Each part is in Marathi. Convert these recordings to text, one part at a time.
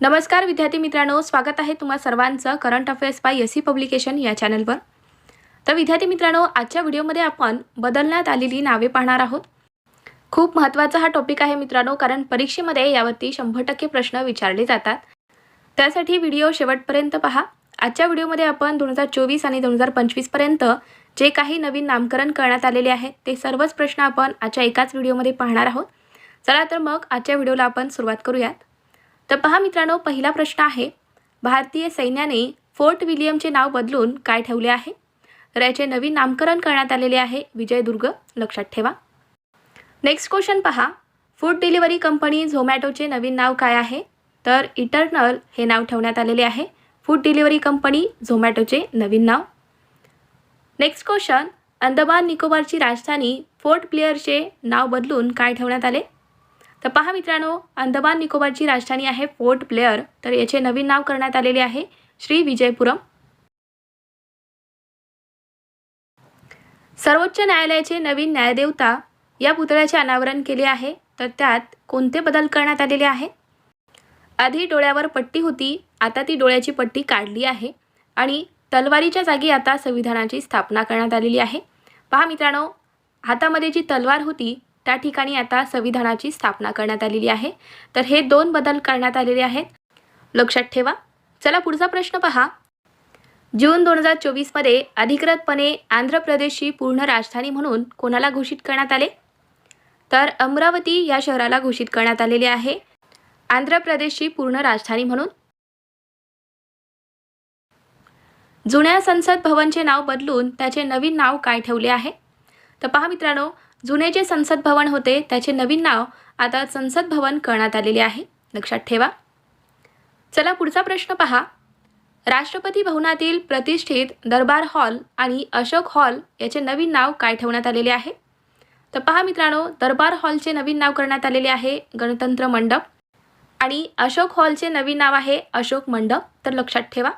नमस्कार विद्यार्थी मित्रांनो स्वागत आहे तुम्हा सर्वांचं current affairs by S C publication या चॅनलवर. तर विद्यार्थी मित्रांनो आजच्या व्हिडिओमध्ये आपण बदलण्यात आलेली नावे पाहणार आहोत. खूप महत्त्वाचा हा टॉपिक आहे मित्रांनो कारण परीक्षेमध्ये यावरती शंभर टक्के प्रश्न विचारले जातात. त्यासाठी व्हिडिओ शेवटपर्यंत पहा. आजच्या व्हिडिओमध्ये आपण दोन हजार चोवीस आणि दोन हजार पंचवीसपर्यंत जे काही नवीन नामकरण करण्यात आलेले आहे ते सर्वच प्रश्न आपण आजच्या एकाच व्हिडिओमध्ये पाहणार आहोत. चला तर मग आजच्या व्हिडिओला आपण सुरुवात करूयात. तर पहा मित्रांनो पहिला प्रश्न आहे भारतीय सैन्याने फोर्ट विलियमचे नाव बदलून काय ठेवले आहे? तर याचे नवीन नामकरण करण्यात आलेले आहे विजयदुर्ग लक्षात ठेवा. नेक्स्ट क्वेश्चन पहा फूड डिलिव्हरी कंपनी झोमॅटोचे नवीन नाव काय आहे? तर इटर्नल हे नाव ठेवण्यात आलेले आहे फूड डिलिव्हरी कंपनी झोमॅटोचे नवीन नाव. नेक्स्ट क्वेश्चन अंदमान निकोबारची राजधानी फोर्ट ब्लेअरचे नाव बदलून काय ठेवण्यात आले? तर पहा मित्रांनो अंदमान निकोबारची राजधानी आहे फोर्ट ब्लेअर. तर याचे नवीन नाव करण्यात आलेले आहे श्री विजयपुरम. सर्वोच्च न्यायालयाचे नवीन न्यायदेवता या पुतळ्याचे अनावरण केले आहे. तर त्यात कोणते बदल करण्यात आलेले आहे? आधी डोळ्यावर पट्टी होती आता ती डोळ्याची पट्टी काढली आहे आणि तलवारीच्या जागी आता संविधानाची स्थापना करण्यात आलेली आहे. पहा मित्रांनो हातामध्ये जी तलवार होती त्या ठिकाणी आता संविधानाची स्थापना करण्यात आलेली आहे. तर हे दोन बदल करण्यात आलेले आहेत. लक्षात ठेवा. चला पुढचा प्रश्न पहा. जून दोन हजार चोवीसमध्ये अधिकृतपणे आंध्र प्रदेशची पूर्ण राजधानी म्हणून कोणाला घोषित करण्यात आले? तर अमरावती या शहराला घोषित करण्यात आलेले आहे. आंध्र प्रदेशची पूर्ण राजधानी म्हणून. जुन्या संसद भवनचे नाव बदलून त्याचे नवीन नाव काय ठेवले आहे? तर पहा मित्रांनो जुने जे संसद भवन होते त्याचे नवीन नाव आता संसद भवन करण्यात आलेले आहे. लक्षात ठेवा. चला पुढचा प्रश्न पहा. राष्ट्रपती भवनातील प्रतिष्ठित दरबार हॉल आणि अशोक हॉल याचे नवीन नाव काय ठेवण्यात आलेले आहे? तर पहा मित्रांनो दरबार हॉलचे नवीन नाव करण्यात आलेले आहे गणतंत्र मंडप आणि अशोक हॉलचे नवीन नाव आहे अशोक मंडप. तर लक्षात ठेवा.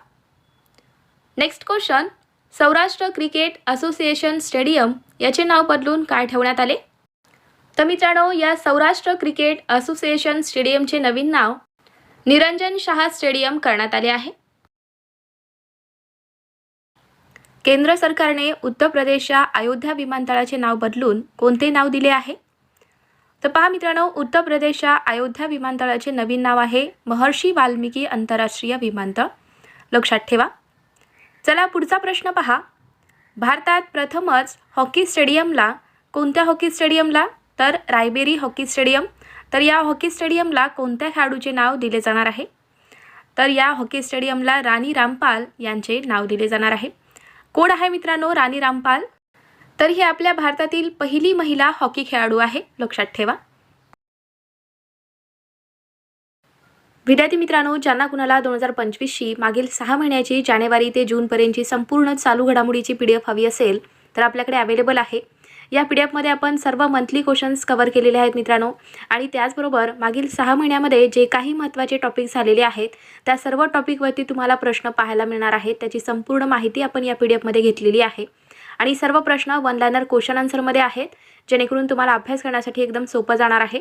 Next question Saurashtra cricket association stadium याचे नाव बदलून काय ठेवण्यात आले? तर मित्रांनो या सौराष्ट्र क्रिकेट असोसिएशन स्टेडियमचे नवीन नाव निरंजन शहा स्टेडियम करण्यात आले आहे. केंद्र सरकारने उत्तर प्रदेशच्या अयोध्या विमानतळाचे नाव बदलून कोणते नाव दिले आहे? तर पहा मित्रांनो उत्तर प्रदेशच्या अयोध्या विमानतळाचे नवीन नाव आहे महर्षी वाल्मिकी आंतरराष्ट्रीय विमानतळ. लक्षात ठेवा. चला पुढचा प्रश्न पहा. भारतात प्रथमच हॉकी स्टेडियमला कोणत्या हॉकी स्टेडियमला? तर रायबेरी हॉकी स्टेडियम. तर या हॉकी स्टेडियमला कोणत्या खेळाडूचे नाव दिले जाणार आहे? तर या हॉकी स्टेडियमला राणी रामपाल यांचे नाव दिले जाणार आहे. कोण आहे मित्रांनो राणी रामपाल? तर ही आपल्या भारतातील पहिली महिला हॉकी खेळाडू आहे. लक्षात ठेवा. विद्यार्थी मित्रांनो ज्यांना कुणाला दोन हजार पंचवीसची मागील सहा महिन्याची जानेवारी ते जूनपर्यंतची संपूर्ण चालू घडामोडीची पी डी एफ हवी असेल तर आपल्याकडे अवेलेबल आहे. या पी डी एफमध्ये आपण सर्व मंथली क्वेश्चन्स कवर केलेले आहेत मित्रांनो आणि त्याचबरोबर मागील सहा महिन्यामध्ये जे काही महत्त्वाचे टॉपिक झालेले आहेत त्या सर्व टॉपिकवरती तुम्हाला प्रश्न पाहायला मिळणार आहेत. त्याची संपूर्ण माहिती आपण या पी डी एफमध्ये घेतलेली आहे. आणि सर्व प्रश्न वन लायनर क्वेश्चन आन्सरमध्ये आहेत जेणेकरून तुम्हाला अभ्यास करण्यासाठी एकदम सोपं जाणार आहे.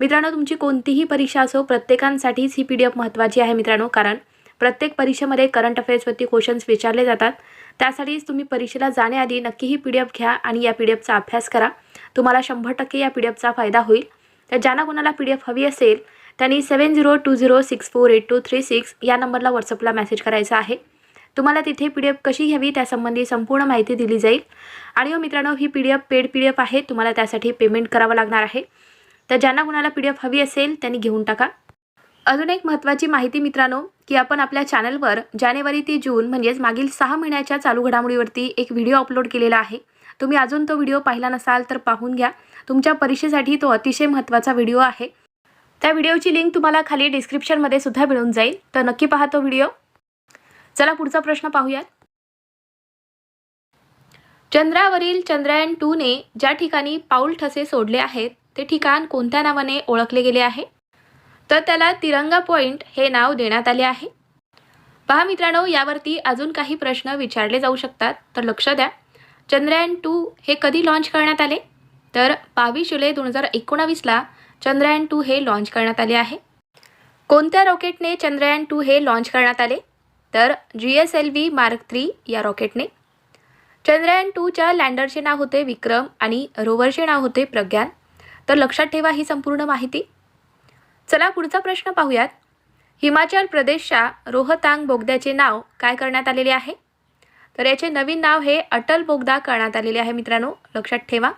मित्रांनो तुमची कोणतीही परीक्षा असो प्रत्येकांसाठीच ही पी डी एफ महत्त्वाची आहे मित्रांनो कारण प्रत्येक परीक्षेमध्ये करंट अफेअर्सवरती क्वेश्चन्स विचारले जातात. त्यासाठीच तुम्ही परीक्षेला जाण्याआधी नक्की ही पी डी एफ घ्या आणि या पी डी एफचा अभ्यास करा. तुम्हाला शंभर टक्के या पी डी एफचा फायदा होईल. तर ज्यांना कोणाला पी डी एफ हवी असेल त्यांनी seven zero two zero six four eight two three six या नंबरला व्हॉट्सअपला मेसेज करायचा आहे. तुम्हाला तिथे पी डी एफ कशी घ्यावी त्यासंबंधी संपूर्ण माहिती दिली जाईल. आणि हो मित्रांनो ही P D F paid P D F आहे. तुम्हाला त्यासाठी पेमेंट करावं लागणार आहे. तर ज्यांना कुणाला पी डी एफ हवी असेल त्यांनी घेऊन टाका. अजून एक महत्त्वाची माहिती मित्रांनो की आपण आपल्या चॅनलवर जानेवारी ते जून म्हणजेच मागील सहा महिन्याच्या चालू घडामोडीवरती एक व्हिडिओ अपलोड केलेला आहे. तुम्ही अजून तो व्हिडिओ पाहिला नसाल तर पाहून घ्या. तुमच्या परीक्षेसाठी तो अतिशय महत्त्वाचा व्हिडिओ आहे. त्या व्हिडिओची लिंक तुम्हाला खाली डिस्क्रिप्शनमध्ये सुद्धा मिळून जाईल. तर नक्की पहा तो व्हिडिओ. चला पुढचा प्रश्न पाहूयात. चंद्रावरील चंद्रयान टूने ज्या ठिकाणी पाऊल ठसे सोडले आहेत ते ठिकाण कोणत्या नावाने ओळखले गेले आहे? तर त्याला तिरंगा पॉईंट हे नाव देण्यात आले आहे. पहा मित्रांनो यावरती अजून काही प्रश्न विचारले जाऊ शकतात. तर लक्ष द्या. चंद्रयान टू हे कधी लॉन्च करण्यात आले? तर बावीस जुलै दोन हजार एकोणावीसला चंद्रयान टू हे लॉन्च करण्यात आले आहे. कोणत्या रॉकेटने चंद्रयान टू हे लॉन्च करण्यात आले? तर G S L V mark three या रॉकेटने. चंद्रयान टूच्या लँडरचे नाव होते विक्रम आणि रोवरचे नाव होते प्रज्ञान. तर लक्षात ठेवा ही संपूर्ण माहिती. चला पुढचा प्रश्न पाहूयात. हिमाचल प्रदेशच्या रोहतांग बोगद्याचे नाव काय करण्यात आलेले आहे? तर याचे नवीन नाव हे अटल बोगदा करण्यात आलेले आहे मित्रांनो लक्षात ठेवा.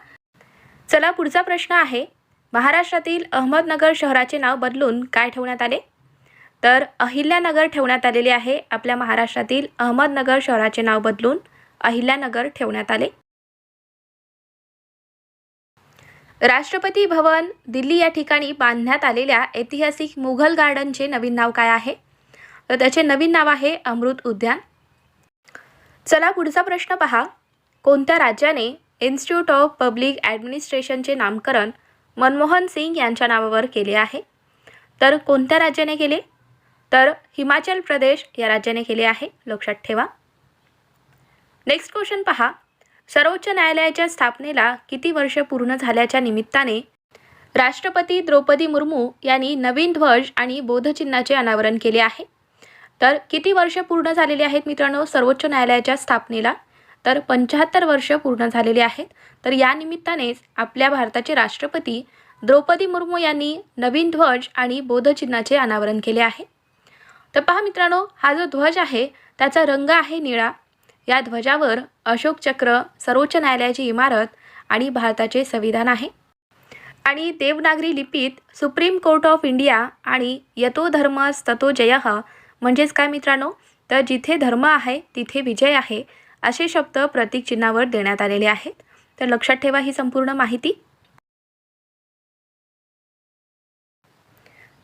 चला पुढचा प्रश्न आहे महाराष्ट्रातील अहमदनगर शहराचे नाव बदलून काय ठेवण्यात आले? तर अहिल्यानगर ठेवण्यात आलेले आहे आपल्या महाराष्ट्रातील अहमदनगर शहराचे नाव बदलून अहिल्यानगर ठेवण्यात आले. राष्ट्रपती भवन दिल्ली या ठिकाणी बांधण्यात आलेल्या ऐतिहासिक मुघल गार्डनचे नवीन नाव काय आहे? तर त्याचे नवीन नाव आहे अमृत उद्यान. चला पुढचा प्रश्न पहा. कोणत्या राज्याने इन्स्टिट्यूट ऑफ पब्लिक ॲडमिनिस्ट्रेशनचे नामकरण मनमोहन सिंग यांच्या नावावर केले आहे? तर कोणत्या राज्याने केले? तर हिमाचल प्रदेश या राज्याने केले आहे. लक्षात ठेवा. नेक्स्ट क्वेश्चन पहा. सर्वोच्च न्यायालयाच्या स्थापनेला किती वर्ष पूर्ण झाल्याच्या निमित्ताने राष्ट्रपती द्रौपदी मुर्मू यांनी नवीन ध्वज आणि बोधचिन्हाचे अनावरण केले आहे. तर किती वर्ष पूर्ण झालेली आहेत मित्रांनो सर्वोच्च न्यायालयाच्या स्थापनेला? तर पंच्याहत्तर वर्ष पूर्ण झालेली आहेत. तर या निमित्तानेच आपल्या भारताचे राष्ट्रपती द्रौपदी मुर्मू यांनी नवीन ध्वज आणि बोधचिन्हाचे अनावरण केले आहे. तर पहा मित्रांनो हा जो ध्वज आहे त्याचा रंग आहे निळा. या ध्वजावर अशोक चक्र सर्वोच्च न्यायालयाची इमारत आणि भारताचे संविधान आहे. आणि देवनागरी लिपीत सुप्रीम कोर्ट ऑफ इंडिया आणि यतो धर्मस ततो जयः म्हणजेच काय मित्रांनो? तर जिथे धर्म आहे तिथे विजय आहे असे शब्द प्रतीक चिन्हावर देण्यात आलेले आहेत. तर लक्षात ठेवा ही संपूर्ण माहिती.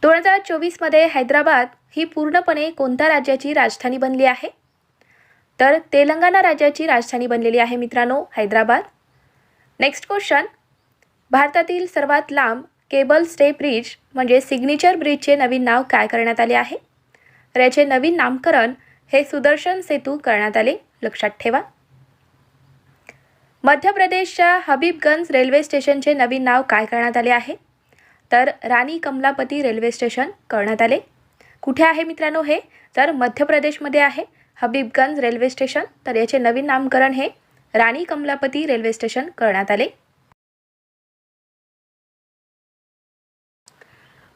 दोन हजार चोवीसमध्ये हैदराबाद ही पूर्णपणे कोणत्या राज्याची राजधानी बनली आहे? तर तेलंगणा राज्याची राजधानी बनलेली आहे मित्रांनो हैदराबाद. नेक्स्ट क्वेश्चन भारतातील सर्वात लांब केबल स्टे ब्रिज म्हणजे सिग्नेचर ब्रिजचे नवीन नाव काय करण्यात आले आहे? तर याचे नवीन नामकरण हे सुदर्शन सेतू करण्यात आले. लक्षात ठेवा. मध्य प्रदेशच्या हबीबगंज रेल्वे स्टेशनचे नवीन नाव काय करण्यात आले आहे? तर राणी कमलापती रेल्वे स्टेशन करण्यात आले. कुठे आहे मित्रांनो हे? तर मध्य प्रदेशमध्ये आहे. Habibganj railway station. तर याचे नवीन नामकरण हे राणी कमलापती रेल्वे स्टेशन करण्यात आले.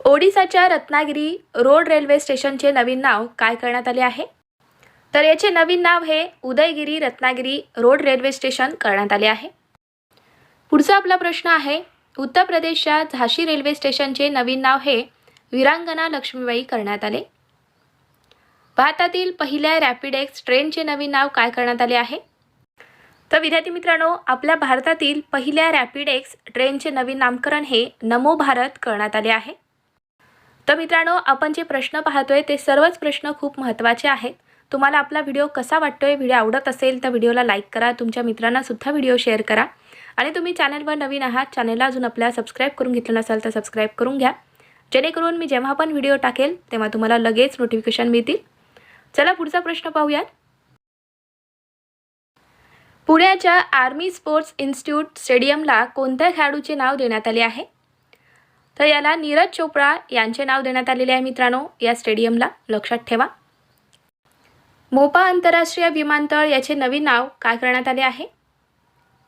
ओडिसाच्या रत्नागिरी रोड रेल्वे स्टेशनचे नवीन नाव काय करण्यात आले आहे? तर याचे नवीन नाव हे Udaygiri Ratnagiri road railway station करण्यात आले आहे. पुढचा आपला प्रश्न आहे उत्तर प्रदेशच्या झाशी रेल्वे स्टेशनचे नवीन नाव हे विरांगना लक्ष्मीबाई करण्यात आले. भारतातील पहिल्या रॅपिडेक्स ट्रेनचे नवीन नाव काय करण्यात आले आहे? तर विद्यार्थी मित्रांनो आपल्या भारतातील पहिल्या रॅपिडेक्स ट्रेनचे नवीन नामकरण हे नमो भारत करण्यात आले आहे. तर मित्रांनो आपण जे प्रश्न पाहतोय ते सर्वच प्रश्न खूप महत्त्वाचे आहेत. तुम्हाला आपला व्हिडिओ कसा वाटतोय व्हिडिओ आवडत असेल तर व्हिडिओला लाईक करा तुमच्या मित्रांनासुद्धा व्हिडिओ शेअर करा. आणि तुम्ही चॅनलवर नवीन आहात चॅनलला अजून आपल्या सबस्क्राईब करून घेतलं नसाल तर सबस्क्राईब करून घ्या. जेणेकरून मी जेव्हा पण व्हिडिओ टाकेल तेव्हा तुम्हाला लगेच नोटिफिकेशन मिळतील. चला पुढचा प्रश्न पाहूयात. पुण्याच्या आर्मी स्पोर्ट्स इन्स्टिट्यूट स्टेडियमला कोणत्या खेळाडूचे नाव देण्यात आले आहे? तर याला नीरज चोप्रा यांचे नाव देण्यात आलेले आहे मित्रांनो या स्टेडियमला. लक्षात ठेवा. मोपा आंतरराष्ट्रीय विमानतळ याचे नवीन नाव काय करण्यात आले आहे?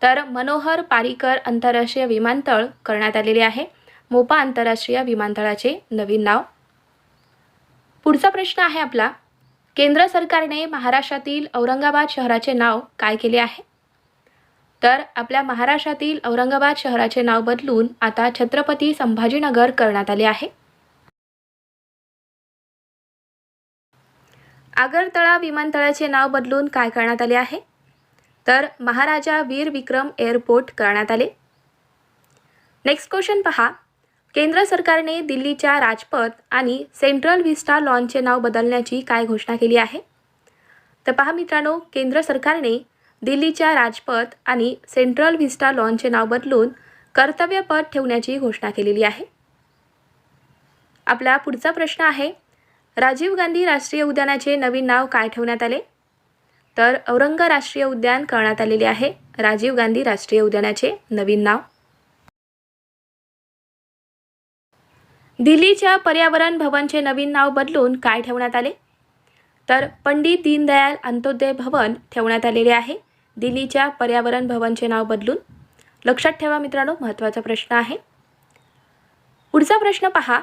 तर मनोहर पारीकर आंतरराष्ट्रीय विमानतळ करण्यात आलेले आहे. मोपा आंतरराष्ट्रीय विमानतळाचे नवीन नाव. पुढचा प्रश्न आहे आपला. केंद्र सरकारने महाराष्ट्रातील औरंगाबाद शहराचे नाव काय केले आहे? तर आपल्या महाराष्ट्रातील औरंगाबाद शहराचे नाव बदलून आता छत्रपती संभाजीनगर करण्यात आले आहे. आगरतळा विमानतळाचे नाव बदलून काय करण्यात आले आहे? तर महाराजा वीर विक्रम एअरपोर्ट करण्यात आले. नेक्स्ट क्वेश्चन पहा. केंद्र सरकारने दिल्लीच्या राजपथ आणि सेंट्रल व्हिस्टा लॉनचे नाव बदलण्याची काय घोषणा केली आहे? तर पहा मित्रांनो केंद्र सरकारने दिल्लीच्या राजपथ आणि सेंट्रल व्हिस्टा लॉनचे नाव बदलून कर्तव्यपथ ठेवण्याची घोषणा केलेली आहे. आपला पुढचा प्रश्न आहे राजीव गांधी राष्ट्रीय उद्यानाचे नवीन नाव काय ठेवण्यात आले? तर औरंग राष्ट्रीय उद्यान करण्यात आलेले आहे राजीव गांधी राष्ट्रीय उद्यानाचे नवीन नाव. दिल्लीच्या पर्यावरण भवनचे नवीन नाव बदलून काय ठेवण्यात आले? तर पंडित दीनदयाल अंत्योदय भवन ठेवण्यात आलेले आहे. दिल्लीच्या पर्यावरण भवनचे नाव बदलून. लक्षात ठेवा मित्रांनो महत्त्वाचा प्रश्न आहे. पुढचा प्रश्न पहा.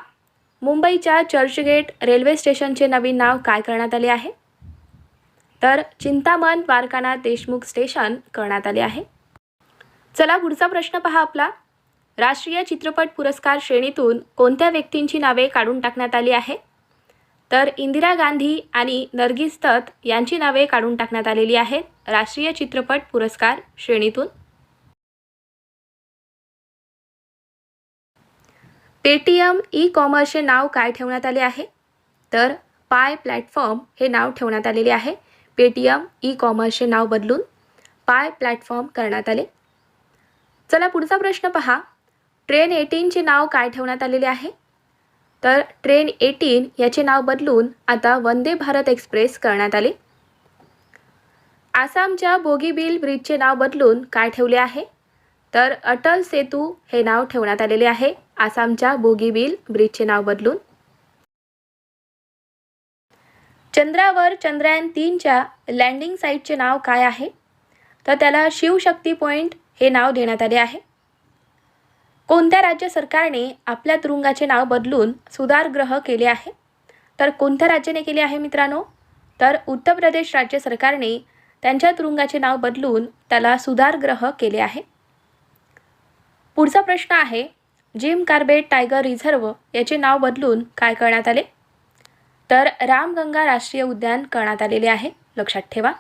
मुंबईच्या चर्चगेट रेल्वे स्टेशनचे नवीन नाव काय करण्यात आले आहे? तर चिंतामण द्वारकानाथ देशमुख स्टेशन करण्यात आले आहे. चला पुढचा प्रश्न पहा आपला. राष्ट्रीय चित्रपट पुरस्कार श्रेणीतून कोणत्या व्यक्तींची नावे काढून टाकण्यात आली आहे? तर इंदिरा गांधी आणि नर्गिस दत्त यांची नावे काढून टाकण्यात आलेली आहेत राष्ट्रीय चित्रपट पुरस्कार श्रेणीतून. पेटीएम ई कॉमर्सचे नाव काय ठेवण्यात आले आहे? तर पाय प्लॅटफॉर्म हे नाव ठेवण्यात आलेले आहे. पेटीएम ई कॉमर्सचे नाव बदलून पाय प्लॅटफॉर्म करण्यात आले. चला पुढचा प्रश्न पहा. ट्रेन एटीनचे नाव काय ठेवण्यात आलेले आहे? तर ट्रेन एटीन याचे नाव बदलून आता वंदे भारत एक्सप्रेस करण्यात आले. आसामच्या बोगीबिल ब्रिजचे नाव बदलून काय ठेवले आहे? तर अटल सेतू हे नाव ठेवण्यात आलेले आहे. आसामच्या बोगीबिल ब्रिजचे नाव बदलून. चंद्रावर चंद्रयान तीनच्या लँडिंग साईटचे नाव काय आहे? तर त्याला शिवशक्ती पॉईंट हे नाव देण्यात आले आहे. कोणत्या राज्य सरकारने आपल्या तुरुंगाचे नाव बदलून सुधारग्रह केले आहे? तर कोणत्या राज्याने केले आहे मित्रांनो? तर उत्तर प्रदेश राज्य सरकारने त्यांच्या तुरुंगाचे नाव बदलून त्याला सुधारग्रह केले आहे. पुढचा प्रश्न आहे जिम कार्बेट टायगर रिझर्व याचे नाव बदलून काय करण्यात आले? तर रामगंगा राष्ट्रीय उद्यान करण्यात आलेले आहे. लक्षात ठेवा.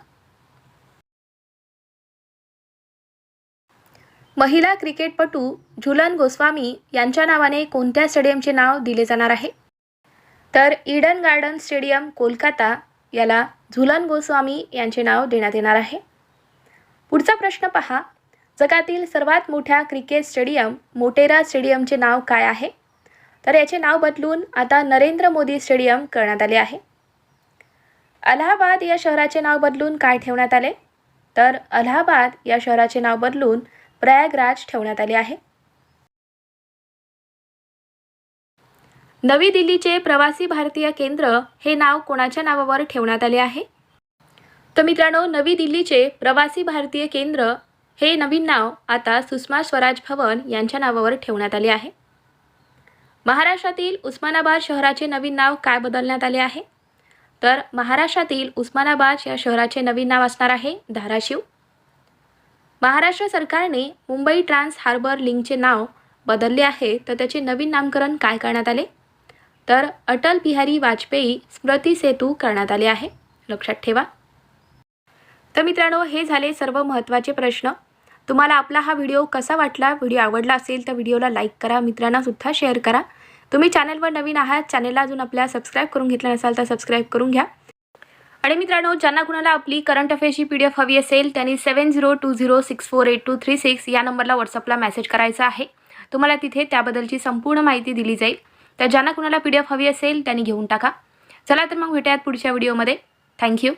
महिला क्रिकेटपटू झुलन गोस्वामी यांच्या नावाने कोणत्या स्टेडियमचे नाव दिले जाणार आहे? तर इडन गार्डन स्टेडियम कोलकाता याला झुलन गोस्वामी यांचे नाव देण्यात येणार आहे. पुढचा प्रश्न पहा. जगातील सर्वात मोठ्या क्रिकेट स्टेडियम मोटेरा स्टेडियमचे नाव काय आहे? तर याचे नाव बदलून आता नरेंद्र मोदी स्टेडियम करण्यात आले आहे. अलाहाबाद या शहराचे नाव बदलून काय ठेवण्यात आले? तर अलाहाबाद या शहराचे नाव बदलून प्रयागराज ठेवण्यात आले आहे. नवी दिल्लीचे प्रवासी भारतीय केंद्र हे नाव कोणाच्या नावावर ठेवण्यात आले आहे? तर मित्रांनो नवी दिल्लीचे प्रवासी भारतीय केंद्र हे नवीन नाव आता सुषमा स्वराज भवन यांच्या नावावर ठेवण्यात आले आहे. महाराष्ट्रातील उस्मानाबाद शहराचे नवीन नाव काय बदलण्यात आले आहे? तर महाराष्ट्रातील उस्मानाबाद या शहराचे नवीन नाव असणार आहे धाराशिव. महाराष्ट्र सरकारने मुंबई ट्रान्स हार्बर लिंकचे नाव बदलले आहे तर त्याचे नवीन नामकरण काय करण्यात आले? तर अटल बिहारी वाजपेयी स्मृती सेतू करण्यात आले आहे. लक्षात ठेवा. तर मित्रांनो हे झाले सर्व महत्त्वाचे प्रश्न. तुम्हाला आपला हा व्हिडिओ कसा वाटला व्हिडिओ आवडला असेल तर व्हिडिओला लाईक करा मित्रांनासुद्धा शेअर करा. तुम्ही चॅनलवर नवीन आहात चॅनलला अजून आपल्या सबस्क्राईब करून घेतलं नसाल तर सबस्क्राईब करून घ्या. आणि मित्रांनो ज्यांना कुणाला आपली करंट अफेअरची पी डी एफ हवी असेल त्यांनी seven zero two zero six four eight two three six या नंबरला व्हॉट्सअपला मेसेज करायचा आहे. तुम्हाला तिथे त्याबद्दलची संपूर्ण माहिती दिली जाईल. तर ज्यांना कुणाला पी डी एफ हवी असेल त्यांनी घेऊन टाका. चला तर मग भेटूयात पुढच्या व्हिडिओमध्ये थँक्यू